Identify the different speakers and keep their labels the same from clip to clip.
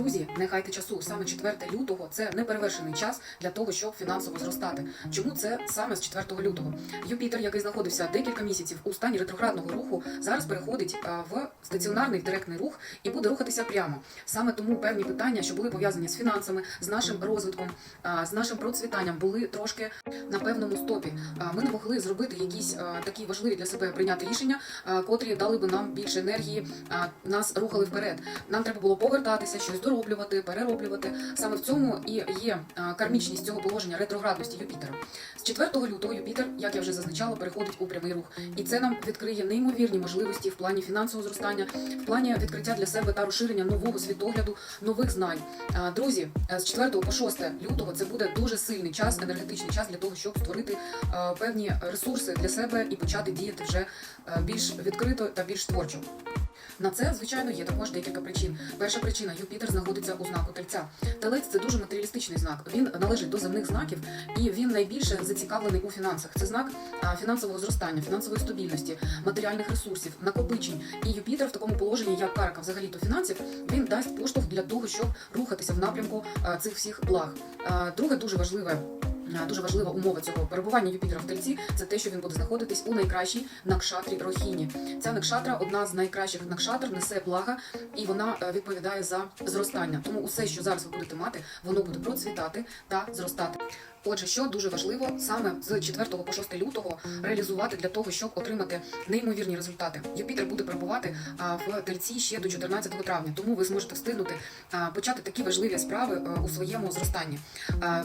Speaker 1: Друзі, не хайте часу. Саме 4 лютого це неперевершений час для того, щоб фінансово зростати. Чому це саме з 4 лютого? Юпітер, який знаходився декілька місяців у стані ретроградного руху, зараз переходить в стаціонарний директний рух і буде рухатися прямо. Саме тому певні питання, що були пов'язані з фінансами, з нашим розвитком, з нашим процвітанням, були трошки на певному стопі. Ми не могли зробити якісь такі важливі для себе прийняти рішення, котрі дали би нам більше енергії, нас рухали вперед. Нам треба було повертатися, щось дороблювати, перероблювати. Саме в цьому і є кармічність цього положення ретроградності Юпітера. З 4 лютого Юпітер, як я вже зазначала, переходить у прямий рух, і це нам відкриє неймовірні можливості в плані фінансового зростання, в плані відкриття для себе та розширення нового світогляду, нових знань. Друзі, е, з 4 по 6 лютого це буде дуже сильний час, енергетичний час для того, щоб створити е, певні ресурси для себе і почати діяти вже е, більш відкрито та більш творчо. На це, звичайно, є також декілька причин. Перша причина Юпітер знаходиться у знаку тельця. Телець це дуже матеріалістичний знак. Він належить до земних знаків, і він найбільше зацікавлений у фінансах. Це знак фінансового зростання, фінансової стабільності, матеріальних ресурсів, накопичень. І Юпітер в такому положенні, як карка взагалі то фінансів, він дасть поштовх для того, щоб рухатися в напрямку цих всіх благ. Друге дуже важливе. А, Дуже важлива умова цього перебування Юпітера в тельці це те, що він буде знаходитись у найкращій накшатрі Рохіні. Ця накшатра одна з найкращих накшатр, несе блага, і вона е, відповідає за зростання. Тому усе, що зараз ви будете мати, воно буде процвітати та зростати. Отже, що дуже важливо саме з 4 по 6 лютого реалізувати для того, щоб отримати неймовірні результати. Юпітер буде перебувати в тельці ще до 14 травня, тому ви зможете встигнути почати такі важливі справи у своєму зростанні.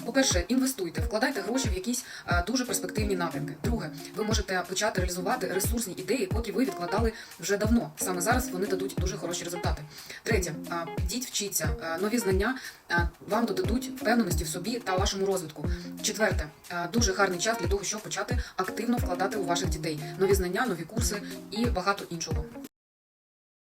Speaker 1: По-перше, інвестуйте, вкладайте гроші в якісь дуже перспективні напрямки. Друге, ви можете почати реалізувати ресурсні ідеї, котрі ви відкладали вже давно. Саме зараз вони дадуть дуже хороші результати. Третє, а, йдіть вчіться, нові знання вам додадуть впевненості в собі та вашому розвитку. Четверте, дуже гарний час для того, щоб почати активно вкладати у ваших дітей нові знання, нові курси і багато іншого.